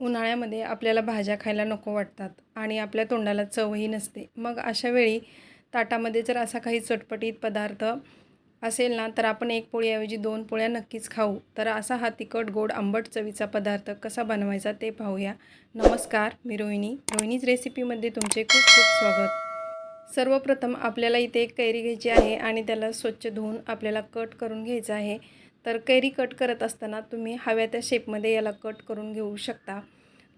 उन्हाळ्यामध्ये आपल्याला भाज्या खायला नको वाटतात आणि आपल्या तोंडाला चवही नसते. मग अशा वेळी ताटामध्ये जर असा काही चटपटीत पदार्थ असेल ना तर आपण एक पोळीऐवजी दोन पोळ्या नक्कीच खाऊ. तर असा हा तिखट गोड आंबट चवीचा पदार्थ कसा बनवायचा ते पाहूया. नमस्कार मी रोहिणी. रोहिणीज रेसिपीमध्ये तुमचे खूप खूप स्वागत. सर्वप्रथम आपल्याला इथे एक कैरी घ्यायची आहे आणि त्याला स्वच्छ धुवून आपल्याला कट करून घ्यायचं आहे. तर कैरी कट करत असताना तुम्ही हव्या त्या शेपमध्ये याला कट करून घेऊ शकता.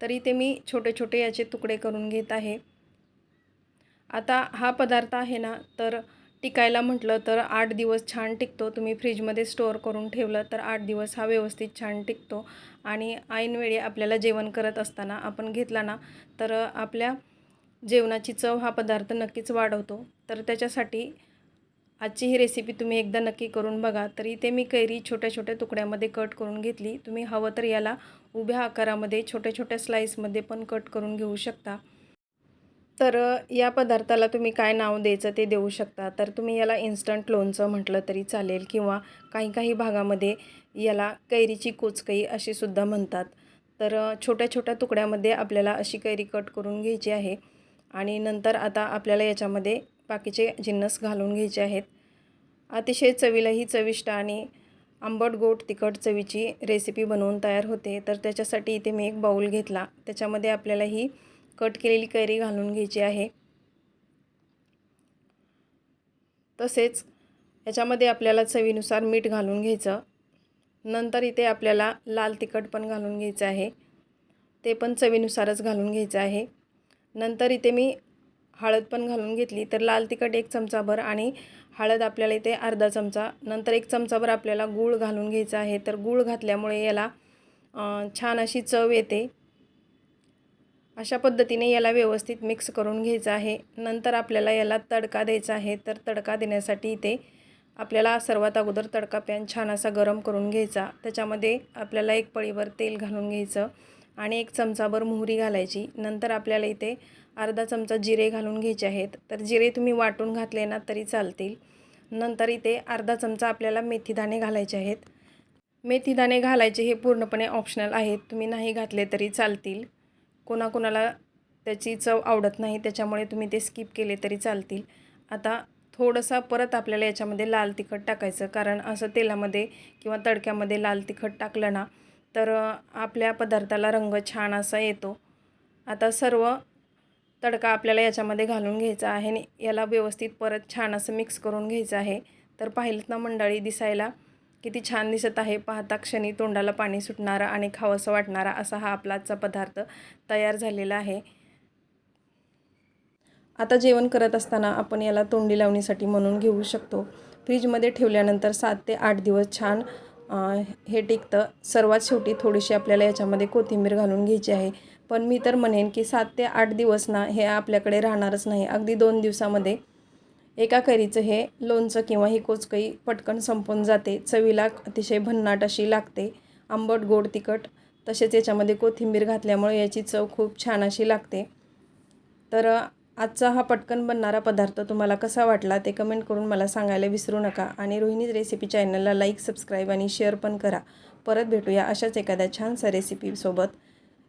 तर इथे मी छोटे छोटे याचे तुकडे करून घेत आहे. आता हा पदार्थ आहे ना तर टिकायला म्हटलं तर आठ दिवस छान टिकतो. तुम्ही फ्रीजमध्ये स्टोअर करून ठेवलं तर आठ दिवस हा व्यवस्थित छान टिकतो. आणि ऐनवेळी आपल्याला जेवण करत असताना आपण घेतला ना तर आपल्या जेवणाची चव हा पदार्थ नक्कीच वाढवतो. तर त्याच्यासाठी आजची ही रेसिपी तुम्ही एकदा नक्की करून बघा. तर इथे मी कैरी छोट्या छोट्या तुकड्यामध्ये कट करून घेतली. तुम्ही हवं तर याला उभ्या आकारामध्ये छोट्या छोट्या स्लाईसमध्ये पण कट करून घेऊ शकता. तर या पदार्थाला तुम्ही काय नाव द्यायचं ते देऊ शकता. तर तुम्ही याला इन्स्टंट लोणचं म्हटलं तरी चालेल किंवा काही काही भागामध्ये याला कैरीची कोचकई अशी सुद्धा म्हणतात. तर छोट्या छोट्या तुकड्यामध्ये आपल्याला अशी कैरी कट करून घ्यायची आहे. आणि नंतर आता आपल्याला याच्यामध्ये बाकीचे जिन्नस घालून घ्यायचे आहेत. अतिशय चवीला ही चविष्ट आणि आंबट गोड तिखट चवीची रेसिपी बनवून तयार होते. तर त्याच्यासाठी इथे मी एक बाऊल घेतला. त्याच्यामध्ये आपल्याला ही कट केलेली कैरी घालून घ्यायची आहे. तसेच याच्यामध्ये आपल्याला चवीनुसार मीठ घालून घ्यायचं. नंतर इथे आपल्याला लाल तिखट पण घालून घ्यायचं आहे. ते पण चवीनुसारच घालून घ्यायचं आहे. नंतर इथे मी हळद पण घालून घेतली तर लाल तिखट एक चमचाभर आणि हळद आपल्याला इथे अर्धा चमचा नंतर एक चमचाभर आपल्याला गूळ घालून घ्यायचा आहे. तर गूळ घातल्यामुळे याला छान अशी चव येते. अशा पद्धतीने याला व्यवस्थित मिक्स करून घ्यायचं आहे. नंतर आपल्याला याला तडका द्यायचा आहे. तर तडका देण्यासाठी इथे आपल्याला सर्वात अगोदर तडका पॅन छान असा गरम करून घ्यायचा. त्याच्यामध्ये आपल्याला एक पळीभर तेल घालून घ्यायचं आणि एक चमचाभर मोहरी घालायची. नंतर आपल्याला इथे अर्धा चमचा जिरे घालून घ्यायचे आहेत. तर जिरे तुम्ही वाटून घातले ना तरी चालतील. नंतर इथे अर्धा चमचा आपल्याला मेथीदाणे घालायचे आहेत. मेथीदाणे घालायचे हे पूर्णपणे ऑप्शनल आहेत. तुम्ही नाही घातले तरी चालतील. कोणाकोणाला त्याची चव आवडत नाही त्याच्यामुळे तुम्ही ते स्किप केले तरी चालतील. आता थोडंसं परत आपल्याला याच्यामध्ये लाल तिखट टाकायचं कारण असं तेलामध्ये किंवा तडक्यामध्ये लाल तिखट टाकलं ना तर आपल्या पदार्थाला रंग छान असा येतो. आता सर्व तडका आपल्याला याच्यामध्ये घालून घ्यायचा आहे आणि याला व्यवस्थित परत छान असं मिक्स करून घ्यायचं आहे. तर पाहिलं ना मंडळी दिसायला किती छान दिसत आहे. पाहता क्षणी तोंडाला पाणी सुटणारा आणि खावंसं वाटणारा असा हा आपला आजचा पदार्थ तयार झालेला आहे. आता जेवण करत असताना आपण याला तोंडी लावणीसाठी म्हणून घेऊ शकतो. फ्रीजमध्ये ठेवल्यानंतर सात ते आठ दिवस छान हे टिकतं. सर्वात शेवटी थोडीशी आपल्याला याच्यामध्ये कोथिंबीर घालून घ्यायची आहे. पण मी तर म्हणेन की सात ते आठ दिवस ना हे आपल्याकडे राहणारच नाही. अगदी दोन दिवसामध्ये एका कैरीचं हे लोणचं किंवा ही कोचकई पटकन संपून जाते. चवीला अतिशय भन्नाट अशी लागते. आंबट गोड तिखट तसेच याच्यामध्ये कोथिंबीर घातल्यामुळे याची चव खूप छान अशी लागते. तर आजचा हा पटकन बनणारा पदार्थ तुम्हाला कसा वाटला ते कमेंट करून मला सांगायला विसरू नका आणि रोहिणीज रेसिपी चॅनलला लाईक सबस्क्राईब आणि शेअर पण करा. परत भेटूया अशाच एखाद्या छानसा रेसिपीसोबत